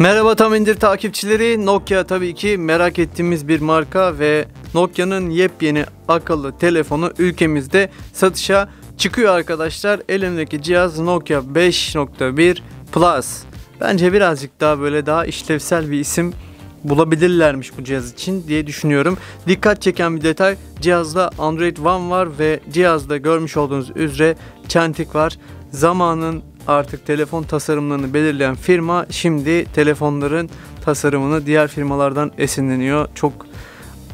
Merhaba Tam İndir takipçileri. Nokia tabii ki merak ettiğimiz bir marka ve Nokia'nın yepyeni akıllı telefonu ülkemizde satışa çıkıyor arkadaşlar. Elimdeki cihaz Nokia 5.1 Plus. Bence birazcık daha böyle daha işlevsel bir isim bulabilirlermiş bu cihaz için diye düşünüyorum. Dikkat çeken bir detay cihazda Android One var ve cihazda görmüş olduğunuz üzere Çentik var. Zamanın artık telefon tasarımlarını belirleyen firma şimdi telefonların tasarımını diğer firmalardan esinleniyor. Çok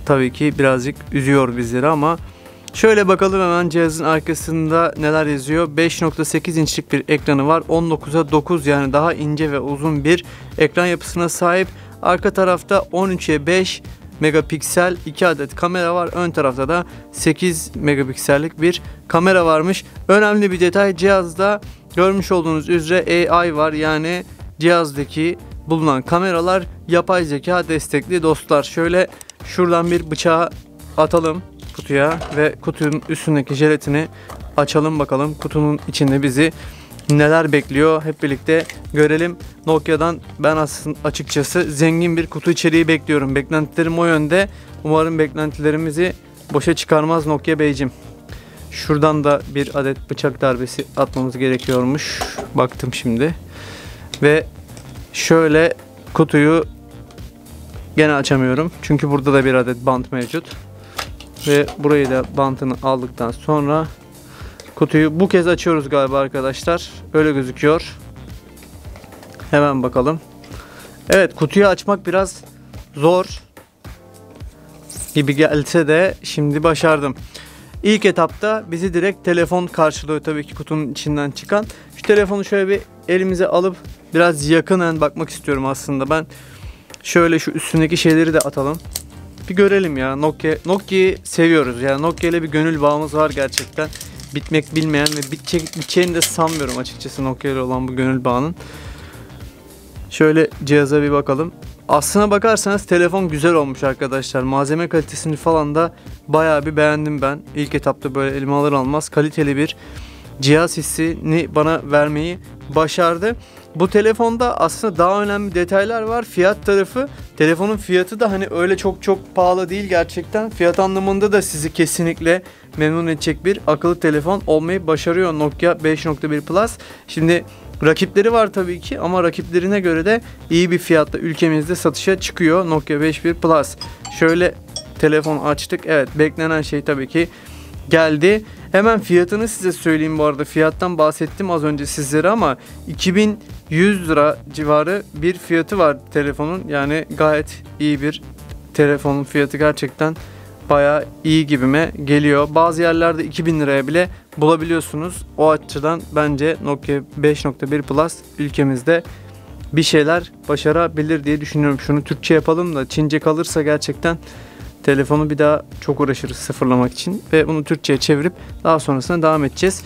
tabii ki birazcık üzüyor bizleri ama şöyle bakalım hemen cihazın arkasında neler yazıyor. 5.8 inçlik bir ekranı var. 19'a 9 yani daha ince ve uzun bir ekran yapısına sahip. Arka tarafta 13'e 5 megapiksel 2 adet kamera var. Ön tarafta da 8 megapiksellik bir kamera varmış. Önemli bir detay cihazda görmüş olduğunuz üzere AI var. Yani cihazdaki bulunan kameralar yapay zeka destekli dostlar. Şöyle şuradan bir bıçağı atalım kutuya ve kutunun üstündeki jelatini açalım bakalım. Kutunun içinde bizi neler bekliyor hep birlikte görelim. Nokia'dan ben aslında açıkçası zengin bir kutu içeriği bekliyorum. Beklentilerim o yönde. Umarım beklentilerimizi boşa çıkarmaz Nokia Beyciğim. Şuradan da bir adet bıçak darbesi atmamız gerekiyormuş. Baktım şimdi. Ve şöyle kutuyu gene açamıyorum. Çünkü burada da bir adet bant mevcut. Ve burayı da bantını aldıktan sonra kutuyu bu kez açıyoruz galiba arkadaşlar. Öyle gözüküyor. Hemen bakalım. Evet kutuyu açmak biraz zor gibi gelse de şimdi başardım. İlk etapta bizi direkt telefon karşılıyor tabii ki kutunun içinden çıkan. Şu telefonu şöyle bir elimize alıp biraz yakından bakmak istiyorum aslında ben. Şöyle şu üstündeki şeyleri de atalım. Bir görelim ya Nokia Nokia'yı seviyoruz. Yani Nokia ile bir gönül bağımız var gerçekten. Bitmek bilmeyen ve bitecek, biteceğini de sanmıyorum açıkçası Nokia ile olan bu gönül bağının. Şöyle cihaza bir bakalım. Aslına bakarsanız telefon güzel olmuş arkadaşlar. Malzeme kalitesini falan da bayağı bir beğendim ben. İlk etapta böyle elime alır almaz kaliteli bir cihaz hissini bana vermeyi başardı. Bu telefonda aslında daha önemli detaylar var. Fiyat tarafı. Telefonun fiyatı da hani öyle çok çok pahalı değil gerçekten. Fiyat anlamında da sizi kesinlikle memnun edecek bir akıllı telefon olmayı başarıyor Nokia 5.1 Plus. Şimdi Rakipleri var tabii ki ama rakiplerine göre de iyi bir fiyatla ülkemizde satışa çıkıyor Nokia 5.1 Plus. Şöyle telefon açtık. Evet beklenen şey tabii ki geldi. Hemen fiyatını size söyleyeyim bu arada. Fiyattan bahsettim az önce sizlere ama 2100 lira civarı bir fiyatı var telefonun. Yani gayet iyi bir telefonun fiyatı gerçekten baya iyi gibime geliyor. Bazı yerlerde 2000 liraya bile bulabiliyorsunuz. O açıdan bence Nokia 5.1 Plus ülkemizde bir şeyler başarabilir diye düşünüyorum. Şunu Türkçe yapalım da Çince kalırsa gerçekten telefonu bir daha çok uğraşırız sıfırlamak için ve bunu Türkçe'ye çevirip daha sonrasında devam edeceğiz.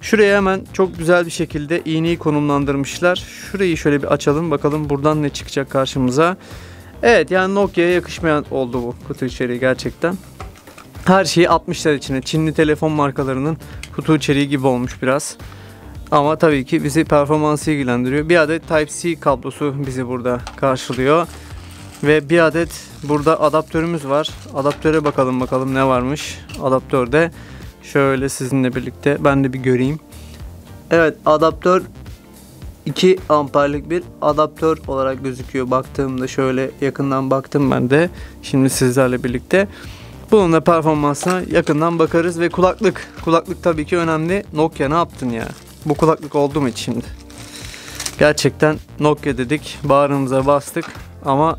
Şuraya hemen çok güzel bir şekilde iğneyi konumlandırmışlar. Şurayı şöyle bir açalım bakalım buradan ne çıkacak karşımıza. Evet yani Nokia'ya yakışmayan oldu bu kutu içeriği gerçekten. Her şeyi atmışlar içine. Çinli telefon markalarının kutu içeriği gibi olmuş biraz. Ama tabii ki bizi performansı ilgilendiriyor. Bir adet Type-C kablosu bizi burada karşılıyor. Ve bir adet burada adaptörümüz var. Adaptöre bakalım bakalım ne varmış. Adaptörde şöyle sizinle birlikte ben de bir göreyim. Evet adaptör 2 amperlik bir adaptör olarak gözüküyor. Baktığımda şöyle yakından baktım ben de. Şimdi sizlerle birlikte. Bunun da performansına yakından bakarız ve kulaklık. Kulaklık tabii ki önemli. Nokia ne yaptın ya? Bu kulaklık oldu mu şimdi? Gerçekten Nokia dedik. Bağrımıza bastık. Ama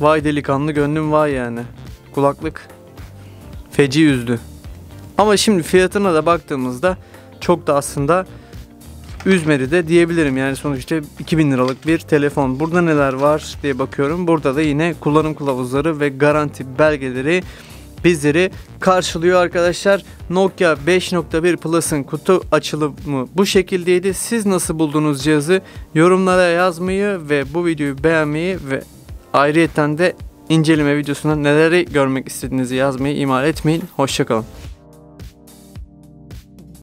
vay delikanlı gönlüm vay yani. Kulaklık feci üzdü. Ama şimdi fiyatına da baktığımızda çok da aslında üzmedi de diyebilirim. Yani sonuçta 2000 liralık bir telefon. Burada neler var diye bakıyorum. Burada da yine kullanım kılavuzları ve garanti belgeleri bizleri karşılıyor arkadaşlar. Nokia 5.1 Plus'ın kutu açılımı bu şekildeydi. Siz nasıl buldunuz cihazı? Yorumlara yazmayı ve bu videoyu beğenmeyi ve ayrıyeten de inceleme videosunda neleri görmek istediğinizi yazmayı ihmal etmeyin. Hoşçakalın.